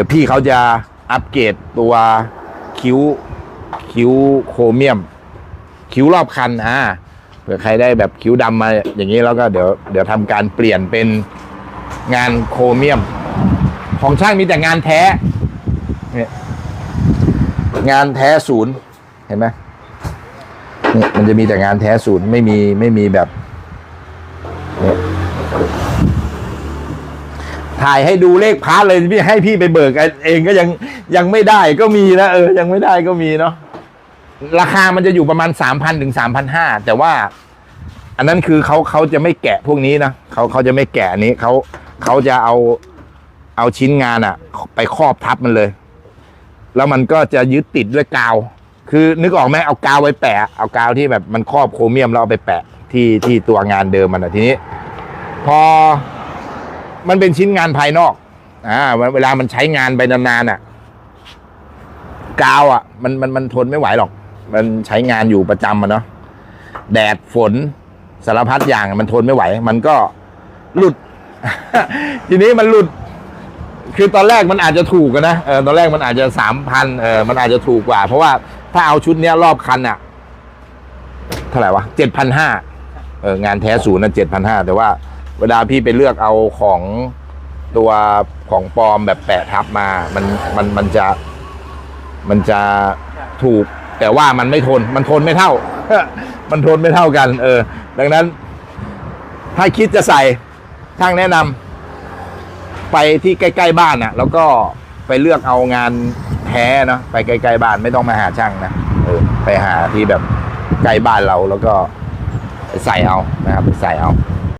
ดี๋ยวพี่เขาจะอัปเกรดตัวคิ้วคิ้วโครเมียม คิ้วรอบคันอ่าเผื่อใครได้แบบคิ้วดำมาอย่างนี้แล้วก็เดี๋ยวเดี๋ยวทำการเปลี่ยนเป็นงานโครเมียม ของช่างมีแต่งานแท้เนี่ยงานแท้ศูนย์เห็นไหมนี่มันจะมีแต่งานแท้ศูนย์ไม่มีไม่มีแบบเนี่ย ถ่ายให้ดูเลขพาร์ทเลยพี่ให้พี่ไปเบิกเองก็ยังยังไม่ได้ก็มีนะเออ ยังไม่ได้ก็มีเนาะราคามันจะอยู่ประมาณสามพันถึงสามพันห้าแต่ว่า อันนั้นคือเขาเขาจะไม่แกะพวกนี้นะเขาเขาจะไม่แกะนนี้เขาเขาจะเอาเอาชิ้นงานอะไปครอบทับมันเลย แล้วมันก็จะยึดติดด้วยกาว คือนึกออกไหมเอากาวไว้แปะ เอากาวที่แบบมันครอบโครเมียมแล้วเอาไปแปะที่ที่ตัวงานเดิมมันอะทีนี้ พอ มันเป็นชิ้นงานภายนอก อ่า เวลามันใช้งานไปนานๆอะ กาวอะ มันมันมันทนไม่ไหวหรอก มันใช้งานอยู่ประจำอะเนาะ แดดฝนสารพัดอย่างมันทนไม่ไหว มันก็หลุด ทีนี้มันหลุด คือตอนแรกมันอาจจะถูกนะ เออ ตอนแรกมันอาจจะสามพันเออ มันอาจจะถูกกว่า เพราะว่าถ้าเอาชุดเนี้ยรอบคันอะ เท่าไหร่วะเจ็ดพันห้า เออ งานแท้ศูนย์นะเจ็ดพันห้าแต่ว่า เวลาพี่ไปเลือกเอาของตัวของปลอมแบบแปะทับมา มันมันมันจะมันจะถูก แต่ว่ามันไม่ทน มันทนไม่เท่า มันทนไม่เท่ากัน เออ ดังนั้น ถ้าคิดจะใส่ช่างแนะนำไปที่ใกล้ ๆ บ้านน่ะ แล้วก็ไปเลือกเอางานแท้เนาะไปใกลๆบ้านไม่ต้องมาหาช่างนะเออไปหาที่แบบใกล้บ้านเราแล้วก็ใส่เอานะครับใส่เอา